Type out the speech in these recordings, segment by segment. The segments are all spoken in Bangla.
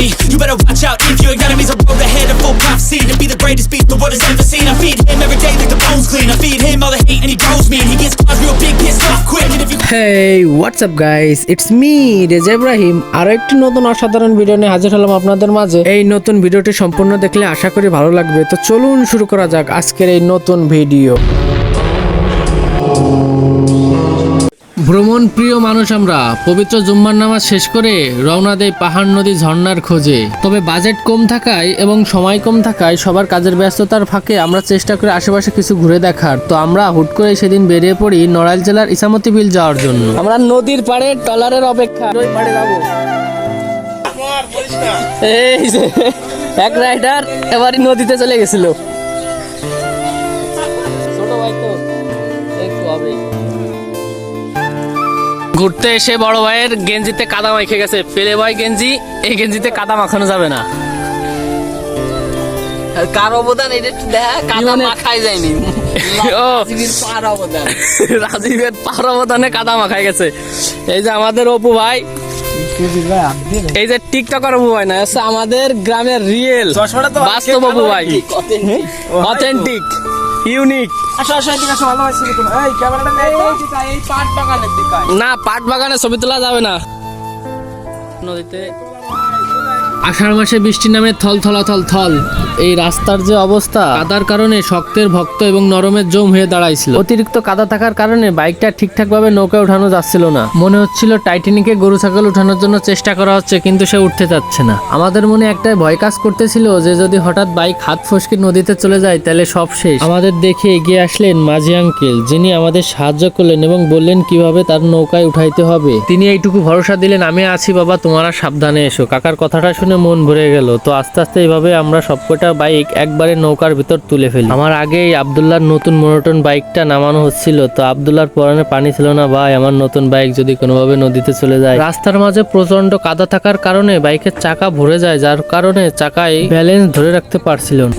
enemy. You better watch out if your enemy's a road ahead of full prophecy to be the greatest beast the world has ever seen. I feed him every day like the bones clean. I feed him all the hate and he grows me. And he gets claws real big, pissed off quick. And if you hey WhatsApp guys it's me Reza Ibrahim আরও একটি নতুন অসাধারণ ভিডিও নিয়ে হাজির হলাম আপনাদের মাঝে এই নতুন ভিডিওটি সম্পূর্ণ দেখলে আশা করি ভালো লাগবে তো চলুন শুরু করা যাক আজকের এই নতুন ভিডিও ভ্রমণ প্রিয় মানুষ আমরা পবিত্র জুম্মার নামাজ শেষ করে রওনা দেয় পাহাড় নদী ঝর্ণার খোঁজে। তবে বাজেট কম থাকায় এবং সময় কম থাকায় সবার কাজের ব্যস্ততার ফাঁকে আমরা চেষ্টা করি আশেপাশে কিছু ঘুরে দেখার। তো আমরা হুট করে সেদিন বেরিয়ে পড়ি নড়াইল জেলার ইসামতি বিল যাওয়ার জন্য। আমরা নদীর পাড়ে টলারের অপেক্ষা। ওই পাড়ে যাব। এই যে এক রাইডার এবারই নদীতে চলে গেছিল। ছোট ভাই তো একটু হবেই ঘুরতে এসে বড় ভাইয়ের গেঞ্জিতে কাদা মাখে গেছে। পেলে ভাই গেঞ্জি এই গেঞ্জিতে কাদা মাখানো যাবে না। কার অবদান? এটা একটু দেখা কাদা মাখাই যায়নি। ও। পার অবদান। রাজীবের পার অবদানে কাদা মাখাই গেছে। এই যে আমাদের অপু ভাই এই যে টিকটকার অপু ভাই না আমাদের গ্রামের রিয়েল বাস্তব অপু ভাই। Authentic unique. আসো আসো এদিকে আসো ভালো আছি তুমি এই ক্যামেরাটা নেই এই পাট বাগানের দিকে। না পাট বাগানে ছবি তোলা যাবে না। নদীতে। আষাঢ় মাসে বৃষ্টির নামে থল থলা থল থল এই রাস্তার যে অবস্থা, কাদার কারণে শক্তের ভক্ত এবং নরমের জম হয়ে দাঁড়াইছিল। অতিরিক্ত কাদা থাকার কারণে বাইকটা ঠিকঠাক ভাবে নৌকায় উঠানো যাচ্ছিল না। মনে হচ্ছিল টাইটানিকে গরু ছাগল উঠানোর জন্য চেষ্টা করা হচ্ছে, কিন্তু সে উঠতে যাচ্ছে না। আমাদের মনে একটাই ভয় কাজ করতেছিল যে যদি হঠাৎ বাইক হাত ফসকে নদীতে চলে যায়, তাহলে সব শেষ। আমাদের দেখে এগিয়ে আসলেন মাঝি আঙ্কেল, যিনি আমাদের সাহায্য করলেন এবং বললেন কীভাবে তার নৌকায় উঠাইতে হবে। তিনি এইটুকু ভরসা দিলেন, আমি আছি বাবা, তোমারা সাবধানে এসো। কাকার কথাটা শুনে মন ভরে গেল। তো আস্তে আস্তে এইভাবে আমরা সবকটা বাইক একবারে নৌকার ভিতর তুলে ফেলি আমার আগেই আবদুল্লাহর নতুন মোনোটন বাইকটা নামানো হচ্ছিল তো আবদুল্লাহর পরনে পানি ছিল না ভাই আমার নতুন বাইক যদি কোনোভাবে নদীতে চলে যায় রাস্তার মাঝে প্রচণ্ড কাদা থাকার কারণে বাইকের চাকা ভরে যায় যার কারণে চাকায় ব্যালেন্স ধরে রাখতে পারছিল না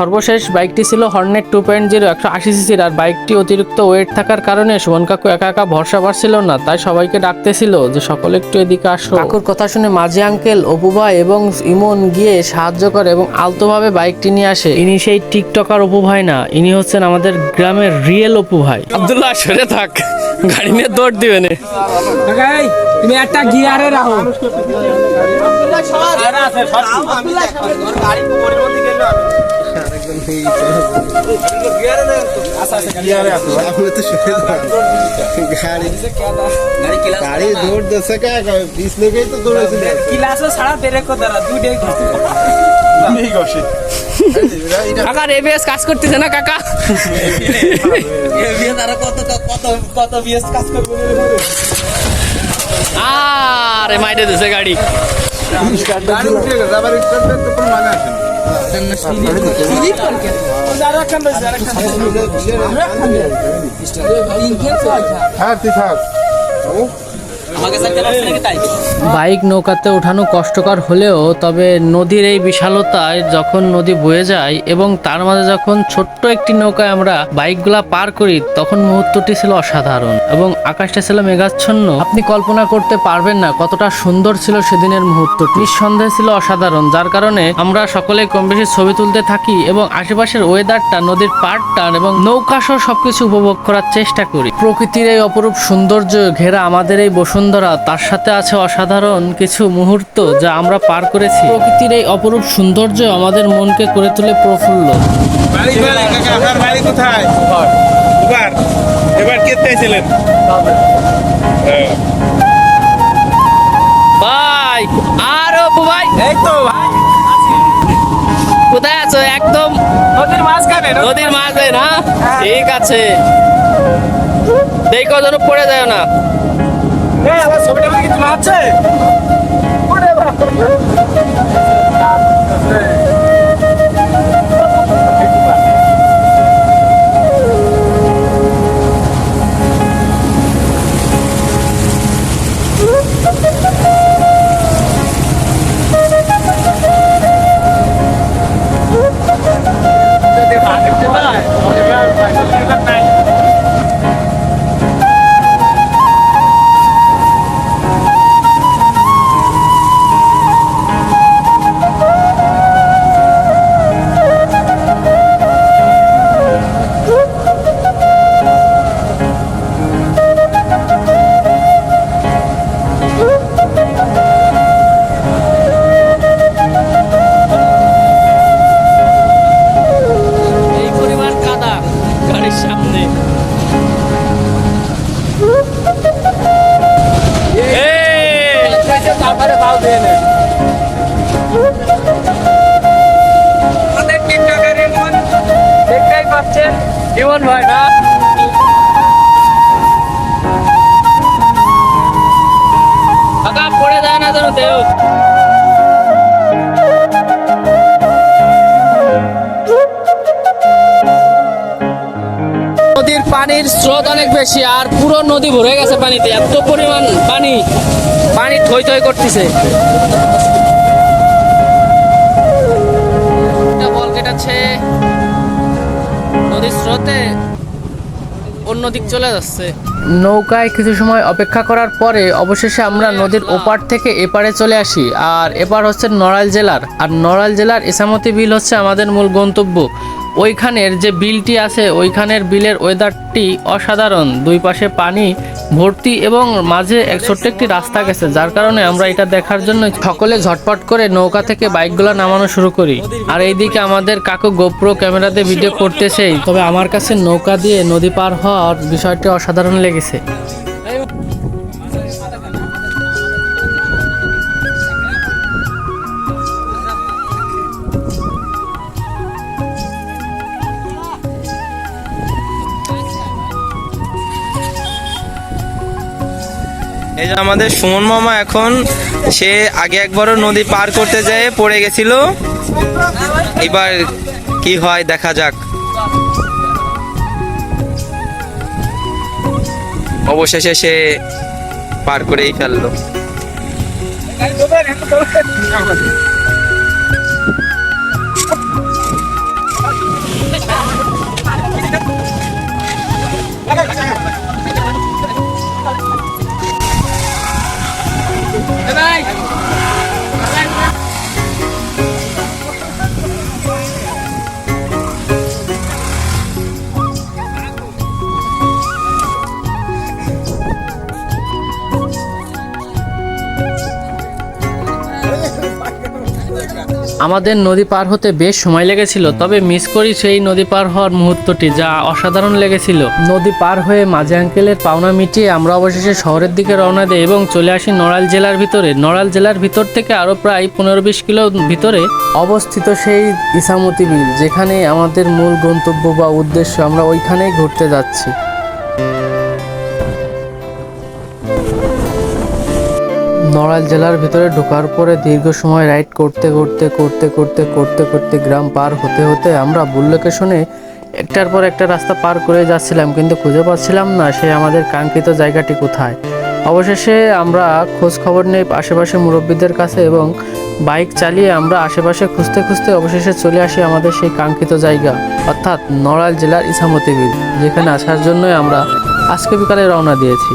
সর্বশেষ বাইকটি ছিল হর্নেট টু পয়েন্ট জিরো একশো আশি সিসির আর বাইকটি অতিরিক্ত ওয়েট থাকার কারণে সুমন কাকু একা একা ভরসা পাচ্ছিল না তাই সবাইকে ডাকতেছিল যে সকলে একটু এদিকে আসো। কাকুর কথা শুনে মাঝে আঙ্কেল অপু ভাই এবং ইমন গিয়ে সাহায্য করে এবং আলতোভাবে বাইকটি নিয়ে আসে। ইনি সেই টিকটকার অপু ভাই না ইনি হচ্ছেন আমাদের গ্রামের রিয়েল অপু ভাই। আব্দুল্লাহ সরে থাক। গাড়ি নিয়ে দৌড় দিবে তুমি একটা গিয়ারে রাখো। গাড়ি দৌড় দেছে কে? বিশ তো দৌড়েছিল ক্লাসে ছাড়া পেরেক কো দ্বারা দুইটাই কাকা এবিএস কাজ করতেছে না কাকা? তারা কত কত কত বিএস কাজ করবে? আরে মাইরে দিছে গাড়ি। গাড়ি উঠে গেছে আবার স্টার্ট তো কোনো মানে আসে না হ্যাঁ ঠিক আছে বাইক নৌকাতে ওঠানো কষ্টকর হলেও তবে নদীর এই বিশালতায় যখন নদী বয়ে যায় এবং তার মাঝে যখন ছোট্ট একটি নৌকায় আমরা বাইকগুলা পার করি, তখন মুহূর্তটি ছিল অসাধারণ এবং আকাশটা ছিল মেঘাচ্ছন্ন। আপনি কল্পনা করতে পারবেন না কতটা সুন্দর ছিল সেদিনের মুহূর্ত নিঃসন্দেহে ছিল অসাধারণ, যার কারণে আমরা সকলে কম বেশি ছবি তুলতে থাকি এবং আশেপাশের ওয়েদারটা নদীর পাড়টা এবং নৌকা সহ সবকিছু উপভোগ করার চেষ্টা করি। প্রকৃতির এই অপরূপ সৌন্দর্য ঘেরা আমাদের এই বসুন্ধরা তার সাথে আছে অসাধারণ কিছু মুহূর্ত যা আমরা পার করেছি। প্রকৃতির এই অপরূপ সৌন্দর্য আমাদের মনকে করে তোলে প্রফুল্ল। এবার কে চাইছিলেন? ভাই আর অপু ভাই। এই তো ভাই। কোথায় আছো? একদম নদীর মাঝখানে নদীর মাঝে না? ঠিক আছে। দেখো যেন পড়ে যায় না। আমার ছবিটা কি তোলা আছে ভাই না। পড়ে যায় নদীর পানির স্রোত অনেক বেশি, আর পুরো নদী ভরে গেছে পানিতে। এত পরিমাণ পানি পানি থই থই করতেছে। বল কেটাচ্ছে নদীর স্রোতে অন্য দিক চলে যাচ্ছে। নৌকায় কিছু সময় অপেক্ষা করার পরে অবশেষে আমরা নদীর ওপার থেকে এপারে চলে আসি আর এপার হচ্ছে নড়াইল জেলার। আর নড়াইল জেলার ইসামতি বিল হচ্ছে আমাদের মূল গন্তব্য। ওইখানের যে বিলটি আছে, ওইখানের বিলের ওয়েদারটি অসাধারণ। দুই পাশে পানি ভর্তি এবং মাঝে ছোট্ট একটি রাস্তা গেছে, যার কারণে আমরা এটা দেখার জন্য সকলে ঝটপট করে নৌকা থেকে বাইকগুলো নামানো শুরু করি। আর এইদিকে আমাদের কাকু গোপ্রো ক্যামেরাতে ভিডিও করতেছেই। তবে আমার কাছে নৌকা দিয়ে নদী পার হওয়ার বিষয়টি অসাধারণ লেগেছে। আমাদের সুমন মামা এখন, সে আগে একবারও নদী পার করতে যেয়ে পড়ে গেছিল। এবার কি হয় দেখা যাক। অবশেষে সে পার করেই ফেলল। আমাদের নদী পার হতে বেশ সময় লেগেছিল, তবে মিস করি সেই নদী পার হওয়ার মুহূর্তটি যা অসাধারণ লেগেছিল। নদী পার হয়ে মাঝে আঙ্কেলের পাওনা মিটিয়ে আমরা অবশেষে শহরের দিকে রওনা দিই এবং চলে আসি নড়াইল জেলার ভিতরে। নড়াইল জেলার ভিতর থেকে আরও প্রায় পনেরো বিশ কিলো ভিতরে অবস্থিত সেই ইসামতি বিল, যেখানে আমাদের মূল গন্তব্য বা উদ্দেশ্য আমরা ওইখানেই ঘুরতে যাচ্ছি। নড়াইল জেলার ভিতরে ঢোকার পরে দীর্ঘ সময় রাইড করতে করতে করতে করতে করতে করতে গ্রাম পার হতে হতে আমরা ভুল লোকেশনে একটার পর একটা রাস্তা পার করে যাচ্ছিলাম কিন্তু খুঁজে পাচ্ছিলাম না সে আমাদের কাঙ্ক্ষিত জায়গাটি কোথায়। অবশেষে আমরা খোঁজ খবর নেই আশেপাশে মুরব্বীদের কাছে এবং বাইক চালিয়ে আমরা আশেপাশে খুঁজতে খুঁজতে অবশেষে চলে আসি আমাদের সেই কাঙ্ক্ষিত জায়গা, অর্থাৎ নড়াইল জেলার ইসামতি বিল, যেখানে আসার জন্যই আমরা আজকে বিকালে রওনা দিয়েছি।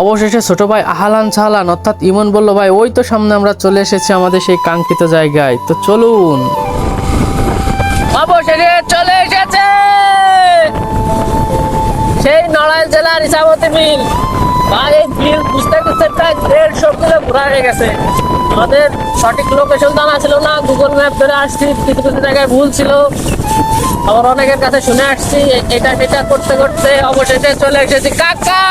অবশেষে ছোট ভাই আহালান সাহালান অর্থাৎ ইমন বলল, ভাই, ওই তো সামনে আমরা চলে এসেছি আমাদের সেই কাঙ্ক্ষিত জায়গায়। তো চলুন। অবশেষে চলে এসেছে সেই নড়াইল জেলার ইসামতি বিল ভাই এই বিল বুঝতে বুঝতে প্রায় দেড়শো কিলো হয়ে গেছে। আমাদের সঠিক লোকেশন জানা ছিল না গুগল ম্যাপ ধরে আসছি, কিছু কিছু জায়গায় ভুল ছিল। আবার অনেকের কাছে শুনে আসছি এটা করতে করতে অবশেষে চলে এসেছি। কাকা!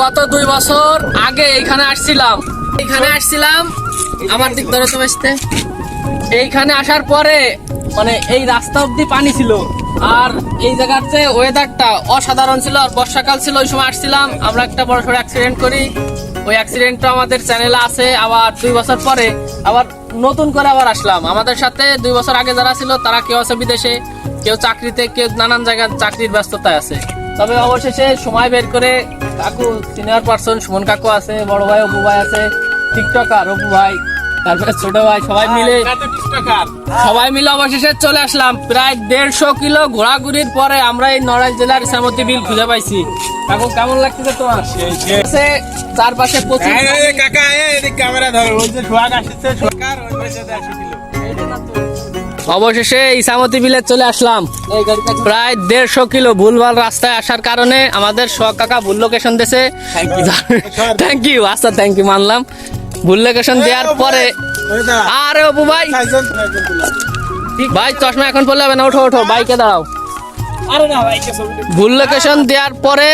গত দুই বছর আগে এখানে আসছিলাম। এখানে আসছিলাম আমার দিক ধরে তো বেসতে এইখানে আসার পরে মানে এই রাস্তা অব্দি পানি ছিল। আর এই জায়গার যে ওয়েদারটা অসাধারণ ছিল আর বর্ষাকাল ছিল, ওই সময় আসছিলাম। আমরা একটা বড় সড়ো অ্যাক্সিডেন্ট করি। ওই অ্যাক্সিডেন্টটা আমাদের চ্যানেলে আছে। আবার দুই বছর পরে আবার নতুন করে আবার আসলাম। আমাদের সাথে দুই বছর আগে যারা ছিল, তারা কেউ আছে বিদেশে, কেউ চাকরিতে, কেউ নানান জায়গায় চাকরির ব্যস্ততায় আছে। তবে অবশেষে সময় বের করে কাকু সিনিয়র পার্সন সুমন কাকু আছে বড় ভাই অপু ভাই আছে টিকটকার অপু ভাই তারপরে ছোট ভাই সবাই মিলে সবাই মিলে অবশেষে চলে আসলাম। প্রায় দেড়শো কিলো ঘোরাঘুরির পরে আমরা এই নড়াইল জেলার ইসামতি বিল খুঁজে পাইছি। কাকু কেমন লাগতেছে তোমার? চারপাশে প্রচুর কাকা ক্যামেরা ধরো ওই যে সোহাগ আসছে ওই পাশে কিলো। অবশেষে ইসামতি বিলে চলে আসলাম। প্রায় দেড়শো কিলো ভুলভাল রাস্তায় আসার কারণে আমাদের শখ কাকা ভুল লোকেশন দিয়েছে থ্যাংক ইউ আচ্ছা থ্যাংক ইউ মানলাম। ভুল লোকেশন দেওয়ার পরে আরে অপু ভাই। ভাই চশমা এখন পড়লে হবে না? ওঠো ওঠো বাইকে দাঁড়াও। ভুল লোকেশন দেওয়ার পরে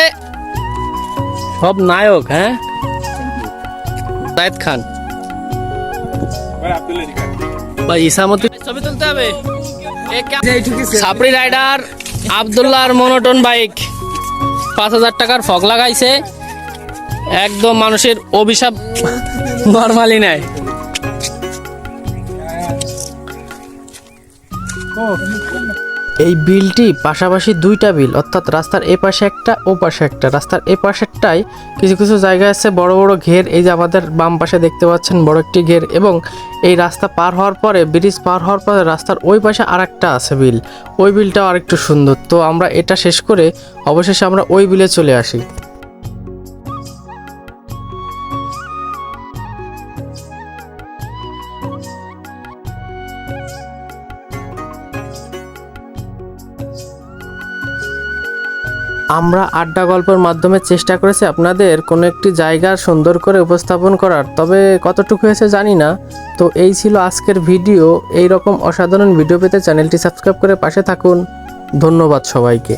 সব নায়ক হ্যাঁ? জায়েদ খান। আলী ইসামতি ছবি তুলতে হবে। সাপড়ি রাইডার আবদুল্লাহর মনোটন বাইক। পাঁচ হাজার টাকার ফগ লাগাইছে। একদম মানুষের অভিশাপ নর্মালি নেয় এই বিলটি পাশাপাশি দুইটা বিল, অর্থাৎ রাস্তার এ পাশে একটা ও পাশে একটা। রাস্তার এ পাশেরটাই কিছু কিছু জায়গায় আছে বড় বড় ঘের, এই যে আমাদের বাম পাশে দেখতে পাচ্ছেন বড় একটি ঘের, এবং এই রাস্তা পার হওয়ার পরে, ব্রিজ পার হওয়ার পরে রাস্তার ওই পাশে আর একটা আছে বিল। ওই বিলটাও আরেকটু সুন্দর। তো আমরা এটা শেষ করে অবশেষে আমরা ওই বিলে চলে আসি। আমরা আড্ডা গল্পের মাধ্যমে চেষ্টা করেছি আপনাদের কোনো একটি জায়গা সুন্দর করে উপস্থাপন করার, তবে কতটুকু হয়েছে জানি না। তো এই ছিল আজকের ভিডিও। এই রকম অসাধারণ ভিডিও পেতে চ্যানেলটি সাবস্ক্রাইব করে পাশে থাকুন। ধন্যবাদ সবাইকে।